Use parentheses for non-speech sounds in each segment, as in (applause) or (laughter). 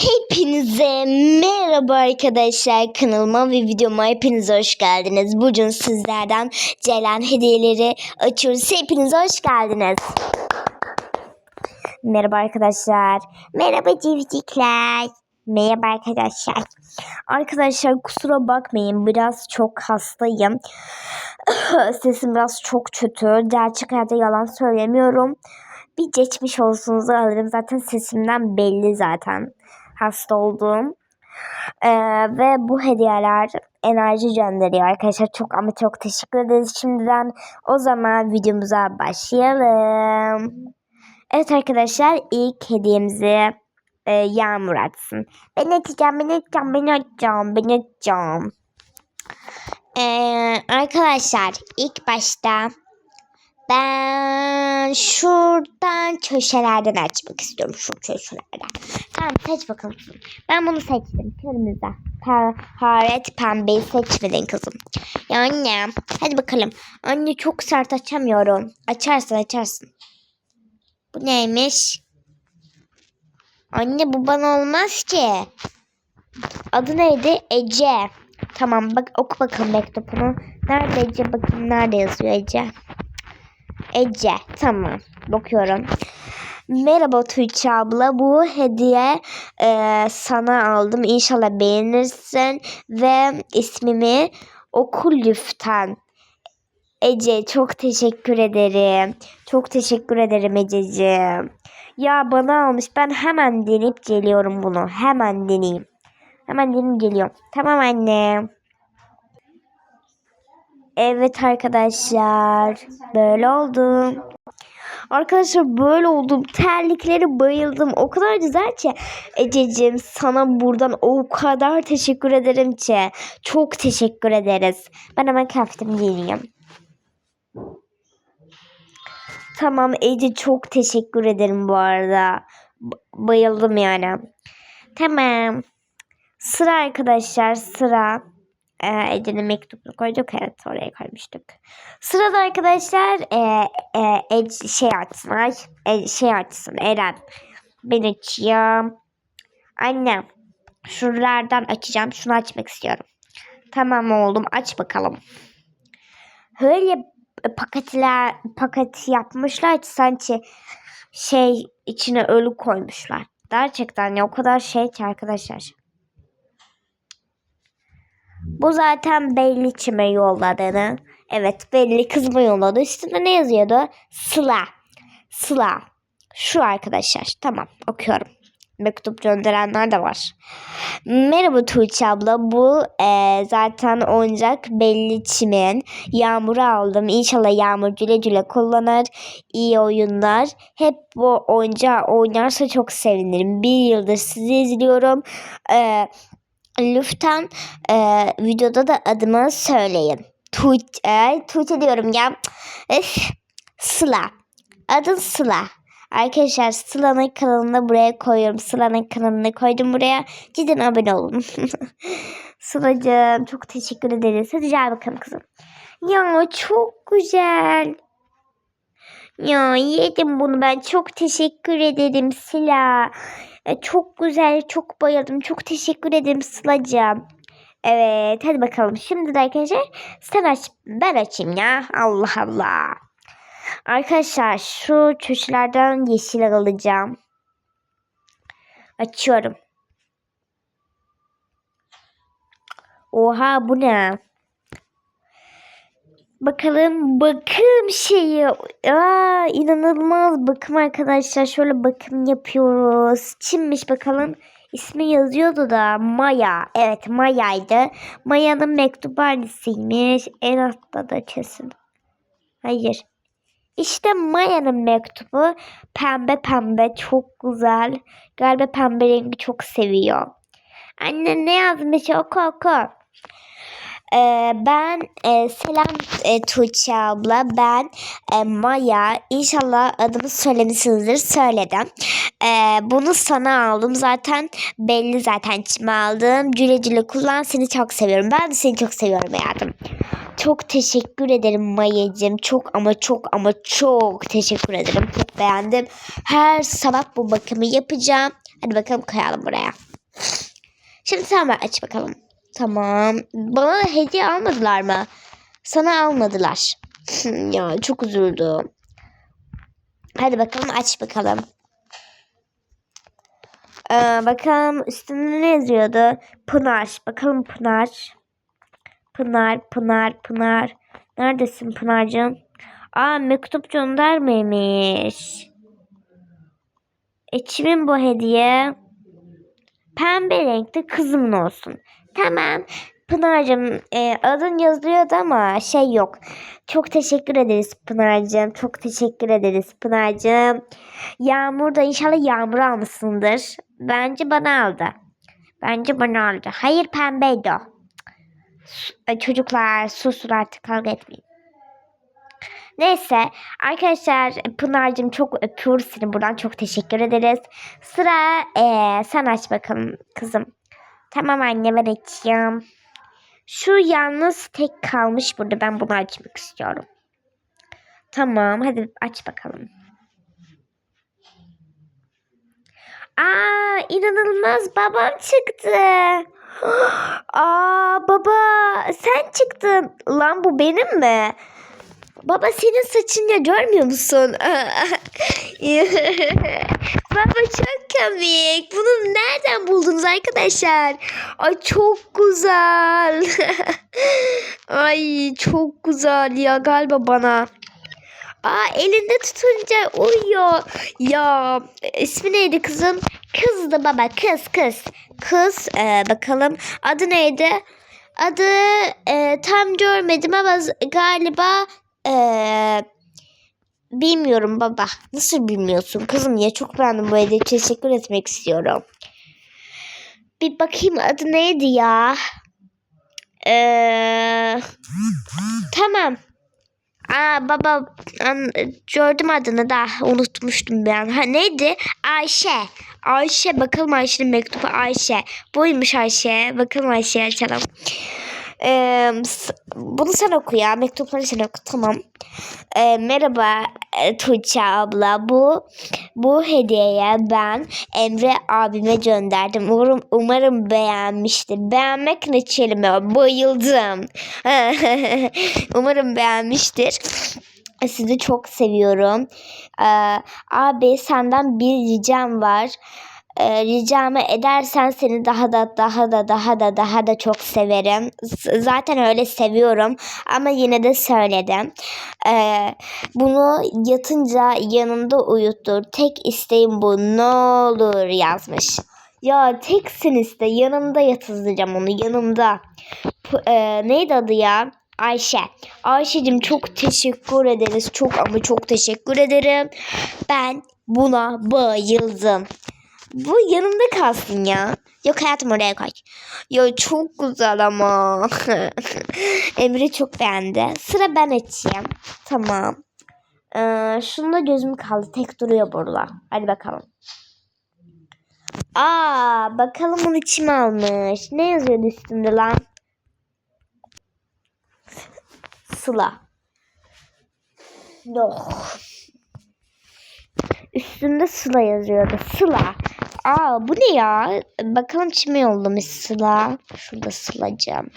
Hepinize merhaba arkadaşlar kanalıma ve videoma hepiniz hoş geldiniz. Bugün sizlerden gelen hediyeleri açıyoruz. Hepiniz hoş geldiniz. Merhaba arkadaşlar. Merhaba civcikler. Merhaba arkadaşlar. Arkadaşlar kusura bakmayın biraz çok hastayım. (coughs) Sesim biraz çok kötü. Gerçek hayatta yalan söylemiyorum. Bir geçmiş olsunuzu alırım. Zaten sesimden belli zaten hasta olduğum. Ee, ve bu hediyeler enerji gönderiyor arkadaşlar. Çok ama çok teşekkür ederiz şimdiden. O zaman videomuza başlayalım. Evet arkadaşlar ilk hediyemizi e, Yağmur açsın. Ben açacağım, ben açacağım, ben açacağım, ben açacağım. Ee, arkadaşlar ilk başta ben şuradan köşelerden açmak istiyorum. Şu köşelerden. Tamam seç bakalım. Ben bunu seçtim. Kırmızı. Haret pembeyi seçmedin kızım. Ya anne. Hadi bakalım. Anne çok sert açamıyorum. Açarsın açarsın. Bu neymiş? Anne bu bana olmaz ki. Adı neydi? Ece. Tamam bak oku bakalım mektubunu. Nerede Ece? Bakayım nerede yazıyor Ece. Ece. Tamam. Bakıyorum. Merhaba Tuğçe abla. Bu hediye e, sana aldım. İnşallah beğenirsin. Ve ismimi oku lütfen. Ece çok teşekkür ederim. Çok teşekkür ederim Ececiğim. Ya bana almış. Ben hemen deneyip geliyorum bunu. Hemen deneyeyim. Hemen deneyip geliyorum. Tamam anne. Evet arkadaşlar. Böyle oldu. Arkadaşlar böyle oldum. Terlikleri bayıldım. O kadar güzel ki. Ececiğim sana buradan o kadar teşekkür ederim ki. Çok teşekkür ederiz. Ben hemen kıyafetimi giyeyim. Tamam Ece çok teşekkür ederim bu arada. Bayıldım yani. Tamam. Sıra arkadaşlar sıra. Ee, Ece'nin mektubunu koyduk. Evet oraya koymuştuk. Sırada arkadaşlar e, e, Ece, şey açsın. Ay, e, şey açsın. Eren. Ben açayım. Annem. Şuralardan açacağım. Şunu açmak istiyorum. Tamam oğlum aç bakalım. Öyle paketler paket yapmışlar ki sanki şey içine ölü koymuşlar. Gerçekten ya o kadar şey ki arkadaşlar. Bu zaten belli kime yolladığını. Evet belli kızıma yolladı. Üstünde ne yazıyordu? Sıla. Sıla. Şu arkadaşlar. Tamam okuyorum. Mektup gönderenler de var. Merhaba Tuğçe abla. Bu e, zaten oyuncak belli çimin. Yağmur'u aldım. İnşallah Yağmur güle güle kullanır. İyi oyunlar. Hep bu oyuncağı oynarsa çok sevinirim. Bir yıldır sizi izliyorum. Eee Lütfen e, videoda da adımı söyleyin. Tuğçe, Tuğçe diyorum ya. Öf, Sıla. Adın Sıla. Arkadaşlar Sıla'nın kanalını buraya koyuyorum. Sıla'nın kanalını koydum buraya. Gidin abone olun. (laughs) Sıla'cığım çok teşekkür ederiz. Hadi gel bakalım kızım. Ya çok güzel. Ya yedim bunu ben. Çok teşekkür ederim Sıla. E, çok güzel, çok bayıldım. Çok teşekkür ederim Sıla'cığım. Evet hadi bakalım. Şimdi de arkadaşlar sen aç ben açayım ya. Allah Allah. Arkadaşlar şu köşelerden yeşil alacağım. Açıyorum. Oha bu ne? Bakalım bakım şeyi. Aa, inanılmaz bakım arkadaşlar. Şöyle bakım yapıyoruz. Çinmiş bakalım. İsmi yazıyordu da Maya. Evet Maya'ydı. Maya'nın mektup hangisiymiş? En altta da kesin. Hayır. İşte Maya'nın mektubu pembe pembe çok güzel. Galiba pembe rengi çok seviyor. Anne ne yazmış oku oku. Ee, ben e, selam e, Tuğçe abla. Ben e, Maya. İnşallah adımı söylemişsinizdir. Söyledim. E, bunu sana aldım. Zaten belli zaten kime aldım. Güle güle kullan. Seni çok seviyorum. Ben de seni çok seviyorum hayatım. Çok teşekkür ederim Maya'cığım. Çok ama çok ama çok teşekkür ederim. Çok beğendim. Her sabah bu bakımı yapacağım. Hadi bakalım koyalım buraya. Şimdi sen aç bakalım. Tamam. Bana hediye almadılar mı? Sana almadılar. (laughs) ya çok üzüldüm. Hadi bakalım aç bakalım. Ee, bakalım üstünde ne yazıyordu? Pınar. Bakalım Pınar. Pınar, Pınar, Pınar. Neredesin Pınar'cığım? Aa mektup göndermemiş. E kimin bu hediye? Pembe renkli kızımın olsun. Tamam. Pınar'cığım e, adın yazıyordu ama şey yok. Çok teşekkür ederiz Pınar'cığım. Çok teşekkür ederiz Pınar'cığım. Yağmur da inşallah yağmur almışsındır. Bence bana aldı. Bence bana aldı. Hayır pembeydi o. E, Çocuklar susun artık kavga etmeyin. Neyse arkadaşlar Pınar'cığım çok öpüyoruz seni buradan çok teşekkür ederiz. Sıra eee, sen aç bakalım kızım. Tamam anne ben açayım. Şu yalnız tek kalmış burada ben bunu açmak istiyorum. Tamam hadi aç bakalım. Aa inanılmaz babam çıktı. (gasps) Aa baba sen çıktın. Lan bu benim mi? Baba senin saçını ya görmüyor musun? (laughs) Baba çok komik. Bunu nereden buldunuz arkadaşlar? Ay çok güzel. (laughs) Ay çok güzel ya galiba bana. Aa elinde tutunca uyuyor. Ya ismi neydi kızım? Kızdı baba kız kız. Kız e, bakalım adı neydi? Adı e, tam görmedim ama galiba e, bilmiyorum baba. Nasıl bilmiyorsun kızım ya çok beğendim bu hediye teşekkür etmek istiyorum. Bir bakayım adı neydi ya? Eee tamam. Aa baba an, gördüm adını da unutmuştum ben. Ha neydi? Ayşe. Ayşe bakalım Ayşe'nin mektubu Ayşe. Buymuş Ayşe. Bakalım Ayşe'ye açalım. Ee, bunu sen oku ya. Mektupları sen oku. Tamam. Ee, merhaba e, Tuğçe abla. Bu bu hediyeye ben Emre abime gönderdim. Umarım, umarım beğenmiştir. Beğenmek ne kelime? Bayıldım. (laughs) umarım beğenmiştir. Sizi çok seviyorum. Ee, abi senden bir ricam var. Ee, ricamı edersen seni daha da daha da daha da daha da çok severim. Zaten öyle seviyorum ama yine de söyledim. Ee, bunu yatınca yanında uyuttur. Tek isteğim bu ne olur yazmış. Ya teksiniz de yanımda yatıracağım onu yanımda. P- e, neydi adı ya? Ayşe. Ayşe'cim çok teşekkür ederiz. Çok ama çok teşekkür ederim. Ben buna bayıldım. Bu yanımda kalsın ya. Yok hayatım oraya koy. Ya çok güzel ama. (laughs) Emre çok beğendi. Sıra ben açayım. Tamam. Ee, şunda gözüm kaldı. Tek duruyor burada. Hadi bakalım. Aa, bakalım bunu kim almış? Ne yazıyordu üstünde lan? Sıla. Yok. Üstünde Sıla yazıyordu. Sıla. Aa bu ne ya? Bakalım kime yollamış Sıla. Şurada Sıla'cığım.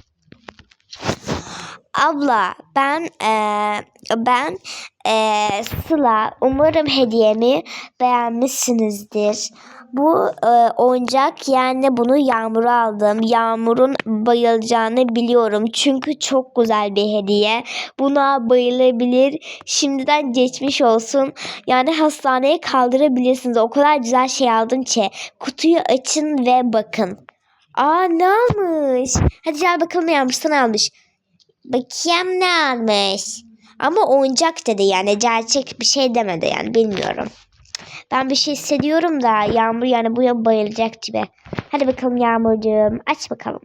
Abla ben eee, ben eee, Sıla umarım hediyemi beğenmişsinizdir. Bu eee, oyuncak yani bunu Yağmur'a aldım. Yağmur'un bayılacağını biliyorum. Çünkü çok güzel bir hediye. Buna bayılabilir. Şimdiden geçmiş olsun. Yani hastaneye kaldırabilirsiniz. O kadar güzel şey aldım ki. Kutuyu açın ve bakın. Aa ne almış? Hadi gel bakalım ne almış. Sana almış. Bakayım ne almış. Ama oyuncak dedi yani gerçek bir şey demedi yani bilmiyorum. Ben bir şey hissediyorum da Yağmur yani bu ya bayılacak gibi. Hadi bakalım Yağmurcuğum aç bakalım.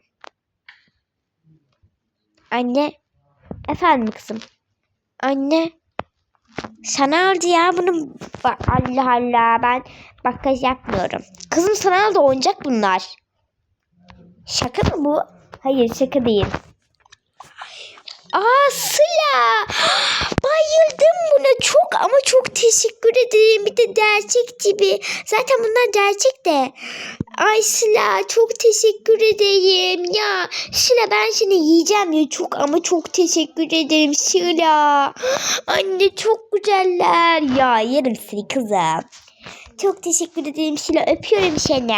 Anne. Efendim kızım. Anne. Sana aldı ya bunu. Allah Allah ben bakaj yapmıyorum. Kızım sana aldı oyuncak bunlar. Şaka mı bu? Hayır şaka değil. Aa. (gasps) Bayıldım buna çok ama çok teşekkür ederim. Bir de gerçek gibi. Zaten bunlar gerçek de. Ay Sıla çok teşekkür ederim. Ya Sıla ben seni yiyeceğim ya çok ama çok teşekkür ederim Sıla. (gasps) Anne çok güzeller. Ya yerim seni kızım. Çok teşekkür ederim Sıla. Öpüyorum seni.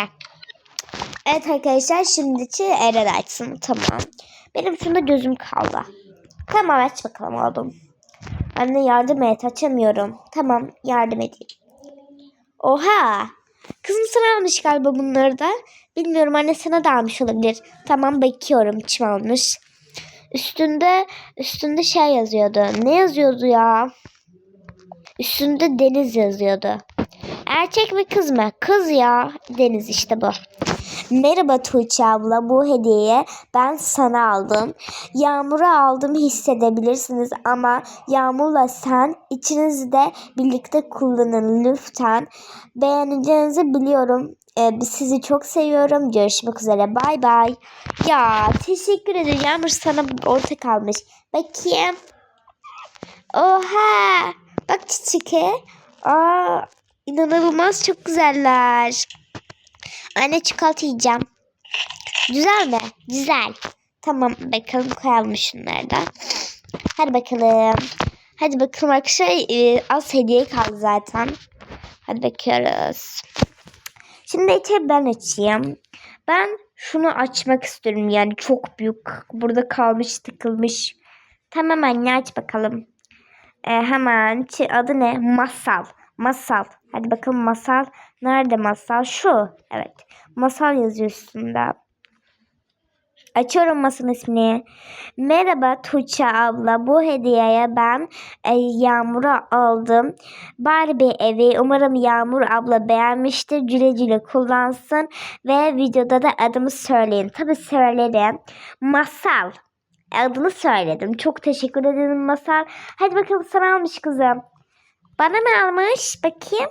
Evet arkadaşlar şimdiki Eren açsın. Tamam. Benim şunda gözüm kaldı. Tamam aç bakalım oğlum. Anne yardım et açamıyorum. Tamam yardım edeyim. Oha. Kızım sana almış galiba bunları da. Bilmiyorum anne sana da almış olabilir. Tamam bakıyorum kim almış. Üstünde üstünde şey yazıyordu. Ne yazıyordu ya? Üstünde deniz yazıyordu. Erkek mi kız mı? Kız ya. Deniz işte bu. Merhaba Tuğçe abla bu hediyeyi ben sana aldım. Yağmur'u aldım hissedebilirsiniz ama Yağmur'la sen içinizde birlikte kullanın lütfen. Beğeneceğinizi biliyorum. Ee, sizi çok seviyorum. Görüşmek üzere. Bay bay. Ya teşekkür ederim. Yağmur sana ortak almış. Bakayım. Oha. Bak çiçeğe. Aa, inanılmaz çok güzeller. Anne çikolata yiyeceğim. Güzel mi? Güzel. Tamam bakalım koyalım şunları. Hadi bakalım. Hadi bakalım arkadaşlar. Ee, az hediye kaldı zaten. Hadi bakıyoruz. Şimdi içeri ben açayım. Ben şunu açmak istiyorum. Yani çok büyük. Burada kalmış tıkılmış. Tamam anne aç bakalım. Ee, hemen adı ne? Masal. Masal. Hadi bakalım masal. Nerede masal? Şu. Evet. Masal yazıyor üstünde. Açıyorum masanın ismini. Merhaba Tuğçe abla. Bu hediyeye ben e, Yağmur'a aldım. Barbie evi. Umarım Yağmur abla beğenmiştir. Güle güle kullansın. Ve videoda da adımı söyleyin. Tabii söylerim. Masal. Adını söyledim. Çok teşekkür ederim Masal. Hadi bakalım sana almış kızım. Bana mı almış? Bakayım.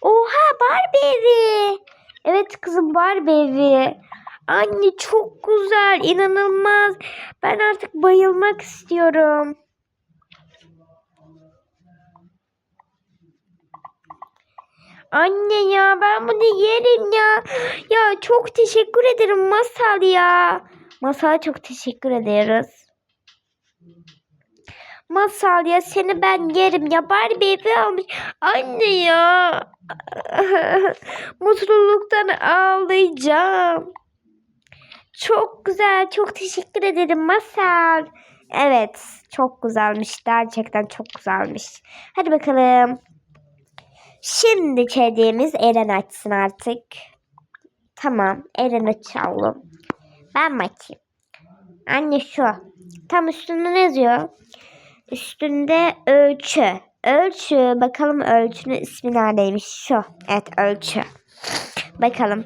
Oha Barbie. Evet kızım Barbie. Anne çok güzel, inanılmaz. Ben artık bayılmak istiyorum. Anne ya ben bunu yerim ya. Ya çok teşekkür ederim Masal ya. Masal çok teşekkür ederiz. Masal ya seni ben yerim ya. Barbie evi almış. Anne ya. (laughs) Mutluluktan ağlayacağım. Çok güzel. Çok teşekkür ederim Masal. Evet. Çok güzelmiş. Gerçekten çok güzelmiş. Hadi bakalım. Şimdi hediyemiz Eren açsın artık. Tamam. Eren açalım. Ben mi açayım? Anne şu. Tam üstünde ne yazıyor? Üstünde ölçü. Ölçü. Bakalım ölçünün ismi neredeymiş? Şu. Evet ölçü. Bakalım.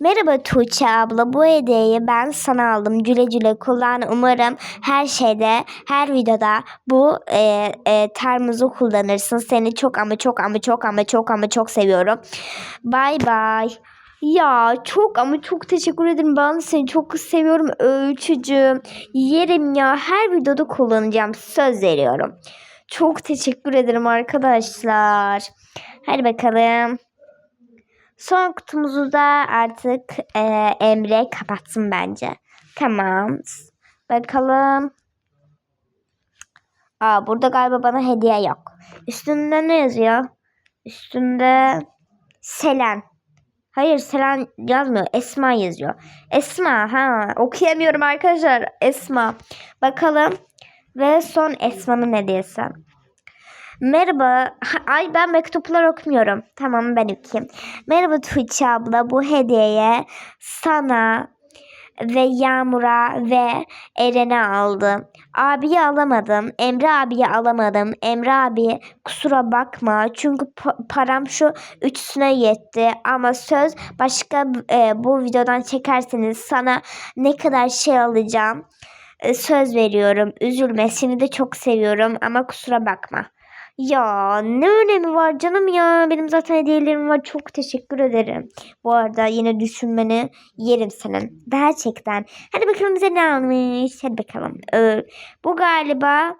Merhaba Tuğçe abla. Bu hediyeyi ben sana aldım. Güle güle kullan. Umarım her şeyde, her videoda bu e, e, termozu kullanırsın. Seni çok ama çok ama çok ama çok ama çok seviyorum. Bay bay. Ya çok ama çok teşekkür ederim. Ben seni çok seviyorum ölçücüm. Yerim ya. Her videoda kullanacağım. Söz veriyorum. Çok teşekkür ederim arkadaşlar. Hadi bakalım. Son kutumuzu da artık e, Emre kapatsın bence. Tamam. Bakalım. Aa, burada galiba bana hediye yok. Üstünde ne yazıyor? Üstünde Selen. Hayır Selen yazmıyor. Esma yazıyor. Esma ha okuyamıyorum arkadaşlar. Esma. Bakalım. Ve son Esma'nın hediyesi. Merhaba. Ay ben mektuplar okumuyorum. Tamam ben okuyayım. Merhaba Tuğçe abla. Bu hediyeye sana ve Yağmur'a ve Eren'e aldım. Abiyi alamadım. Emre abiyi alamadım. Emre abi kusura bakma. Çünkü pa- param şu üçüne yetti. Ama söz başka e, bu videodan çekerseniz sana ne kadar şey alacağım. E, söz veriyorum. Üzülme. Seni de çok seviyorum ama kusura bakma. Ya ne önemi var canım ya. Benim zaten hediyelerim var. Çok teşekkür ederim. Bu arada yine düşünmeni yerim senin. Gerçekten. Hadi bakalım bize ne almış. Hadi bakalım. Ee, bu galiba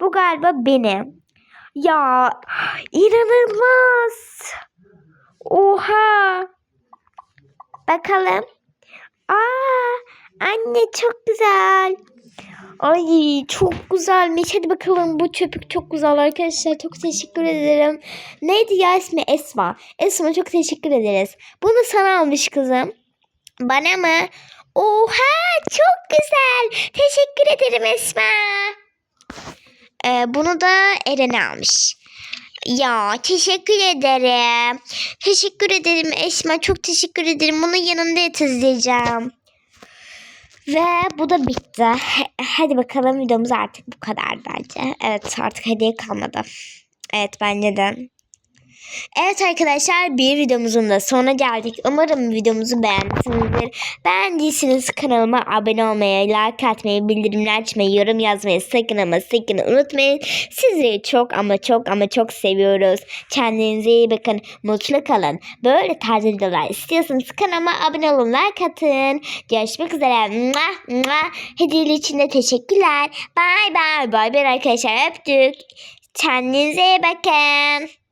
bu galiba benim. Ya inanılmaz. Oha. Bakalım. Aa, anne çok güzel. Ay çok güzelmiş. Hadi bakalım bu çöpük çok güzel arkadaşlar. Çok teşekkür ederim. Neydi ya ismi? Esma. Esma çok teşekkür ederiz. Bunu sana almış kızım. Bana mı? Oha çok güzel. Teşekkür ederim Esma. Ee, bunu da Eren almış. Ya teşekkür ederim. Teşekkür ederim Esma. Çok teşekkür ederim. Bunu yanımda yatıracağım. Ve bu da bitti. Hadi bakalım videomuz artık bu kadar bence. Evet artık hediye kalmadı. Evet bence de. Evet arkadaşlar bir videomuzun da sonuna geldik. Umarım videomuzu beğenmişsinizdir. Beğendiyseniz kanalıma abone olmayı, like atmayı, bildirimler açmayı, yorum yazmayı sakın ama sakın unutmayın. Sizleri çok ama çok ama çok seviyoruz. Kendinize iyi bakın. Mutlu kalın. Böyle tarz videolar istiyorsanız kanalıma abone olun, like atın. Görüşmek üzere. Mua, mua. Hediyeli için de teşekkürler. Bye bye. Bye bye arkadaşlar. Öptük. Kendinize iyi bakın.